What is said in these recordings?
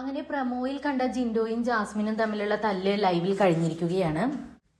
അങ്ങനെ പ്രമോയിൽ കണ്ട ജിൻഡോയും ജാസ്മിനും തമ്മിലുള്ള തല്ല് ലൈവിൽ കഴിഞ്ഞിരിക്കുകയാണ്.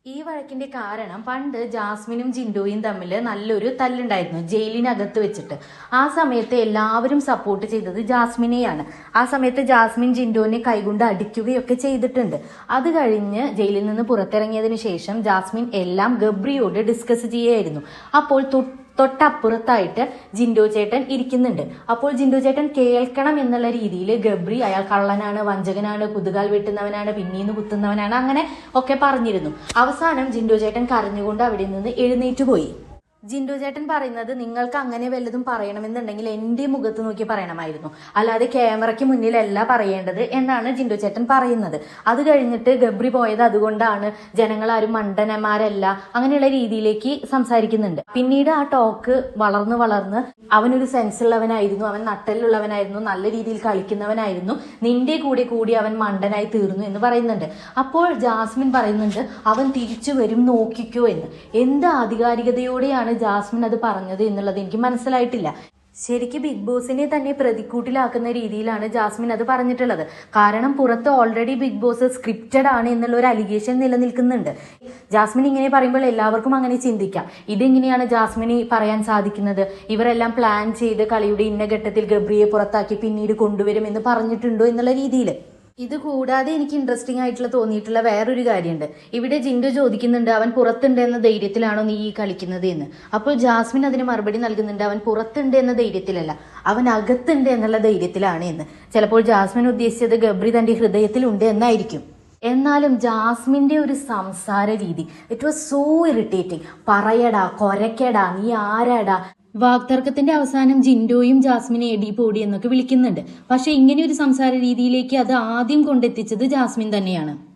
ഈ വഴക്കിന്റെ കാരണം പണ്ട് ജാസ്മിനും ജിൻഡോയും തമ്മിൽ നല്ലൊരു തല്ലുണ്ടായിരുന്നു ജയിലിനകത്ത് വെച്ചിട്ട്. ആ സമയത്ത് എല്ലാവരും സപ്പോർട്ട് ചെയ്തത് ജാസ്മിനെയാണ്. ആ സമയത്ത് ജാസ്മിൻ ജിൻഡോനെ കൈകൊണ്ട് അടിക്കുകയൊക്കെ ചെയ്തിട്ടുണ്ട്. അത് കഴിഞ്ഞ് ജയിലിൽ നിന്ന് പുറത്തിറങ്ങിയതിന് ശേഷം ജാസ്മിൻ എല്ലാം ഗബ്രിയോട് ഡിസ്കസ് ചെയ്യായിരുന്നു. അപ്പോൾ തൊട്ട് തൊട്ടപ്പുറത്തായിട്ട് ജിൻഡോ ചേട്ടൻ ഇരിക്കുന്നുണ്ട്. അപ്പോൾ ജിൻഡോ ചേട്ടൻ കേൾക്കണം എന്നുള്ള രീതിയിൽ ഗബ്രി അയാൾ കള്ളനാണ് വഞ്ചകനാണ് കുതുകാൽ വെട്ടുന്നവനാണ് പിന്നീന്ന് കുത്തുന്നവനാണ് അങ്ങനെ ഒക്കെ പറഞ്ഞിരുന്നു. അവസാനം ജിൻഡോ ചേട്ടൻ കരഞ്ഞുകൊണ്ട് അവിടെ നിന്ന് എഴുന്നേറ്റ് പോയി. ജിൻഡോ ചേട്ടൻ പറയുന്നത് നിങ്ങൾക്ക് അങ്ങനെ വല്ലതും പറയണമെന്നുണ്ടെങ്കിൽ എന്റെ മുഖത്ത് നോക്കി പറയണമായിരുന്നു. അല്ലാതെ ക്യാമറയ്ക്ക് മുന്നിലല്ല പറയേണ്ടത് എന്നാണ് ജിൻഡു ചേട്ടൻ പറയുന്നത്. അത് കഴിഞ്ഞിട്ട് ഗബ്രി പോയത് അതുകൊണ്ടാണ് ജനങ്ങൾ ആരും മണ്ടനന്മാരല്ല അങ്ങനെയുള്ള രീതിയിലേക്ക് സംസാരിക്കുന്നുണ്ട്. പിന്നീട് ആ ടോക്ക് വളർന്ന് വളർന്ന് അവനൊരു സെൻസ് ഉള്ളവനായിരുന്നു അവൻ നട്ടലുള്ളവനായിരുന്നു നല്ല രീതിയിൽ കളിക്കുന്നവനായിരുന്നു. നിന്റെ കൂടെ കൂടി അവൻ മണ്ടനായി തീർന്നു എന്ന് പറയുന്നുണ്ട്. അപ്പോൾ ജാസ്മിൻ പറയുന്നുണ്ട് അവൻ തിരിച്ചു വരും നോക്കിക്കോ എന്ന്. എന്ത് ആധികാരികതയോടെയാണ് ജാസ്മിൻ അത് പറഞ്ഞത് എന്നുള്ളത് എനിക്ക് മനസ്സിലായിട്ടില്ല. ശരിക്ക് ബിഗ് ബോസിനെ തന്നെ പ്രതിക്കൂട്ടിലാക്കുന്ന രീതിയിലാണ് ജാസ്മിൻ അത് പറഞ്ഞിട്ടുള്ളത്. കാരണം പുറത്ത് ഓൾറെഡി ബിഗ് ബോസ് സ്ക്രിപ്റ്റഡ് ആണ് എന്നുള്ള ഒരു അലിഗേഷൻ നിലനിൽക്കുന്നുണ്ട്. ജാസ്മിൻ ഇങ്ങനെ പറയുമ്പോൾ എല്ലാവർക്കും അങ്ങനെ ചിന്തിക്കാം. ഇതെങ്ങനെയാണ് ജാസ്മിന് പറയാൻ സാധിക്കുന്നത്? ഇവരെല്ലാം പ്ലാൻ ചെയ്ത് കളിയുടെ ഇന്ന ഘട്ടത്തിൽ ഗബ്രിയെ പുറത്താക്കി പിന്നീട് കൊണ്ടുവരും എന്ന് പറഞ്ഞിട്ടുണ്ടോ എന്നുള്ള രീതിയിൽ ഇത് കൂടാതെ എനിക്ക് ഇൻട്രസ്റ്റിംഗ് ആയിട്ടുള്ള തോന്നിയിട്ടുള്ള വേറൊരു കാര്യമുണ്ട്. ഇവിടെ ജിൻഡു ചോദിക്കുന്നുണ്ട് അവൻ പുറത്തുണ്ട് എന്ന ധൈര്യത്തിലാണോ നീ ഈ കളിക്കുന്നത് എന്ന്? അപ്പോൾ ജാസ്മിൻ അതിന് മറുപടി നൽകുന്നുണ്ട് അവൻ പുറത്തുണ്ട് എന്ന ധൈര്യത്തിലല്ല അവൻ അകത്തുണ്ട് എന്നുള്ള ധൈര്യത്തിലാണ് എന്ന്. ചിലപ്പോൾ ജാസ്മിൻ ഉദ്ദേശിച്ചത് ഗബ്രി തന്റെ ഹൃദയത്തിലുണ്ട് എന്നായിരിക്കും. എന്നാലും ജാസ്മിന്റെ ഒരു സംസാര രീതി ഇറ്റ് വാസ് സോ ഇറിറ്റേറ്റിംഗ് പറയടാ കൊരക്കടാ നീ ആരാടാ? വാക്തർക്കത്തിന്റെ അവസാനം ജിൻഡോയും ജാസ്മിനെ എടി പോടി എന്നൊക്കെ വിളിക്കുന്നുണ്ട്. പക്ഷെ ഇങ്ങനെ ഒരു സംസാര രീതിയിലേക്ക് അത് ആദ്യം കൊണ്ടെത്തിച്ചത് ജാസ്മിൻ തന്നെയാണ്.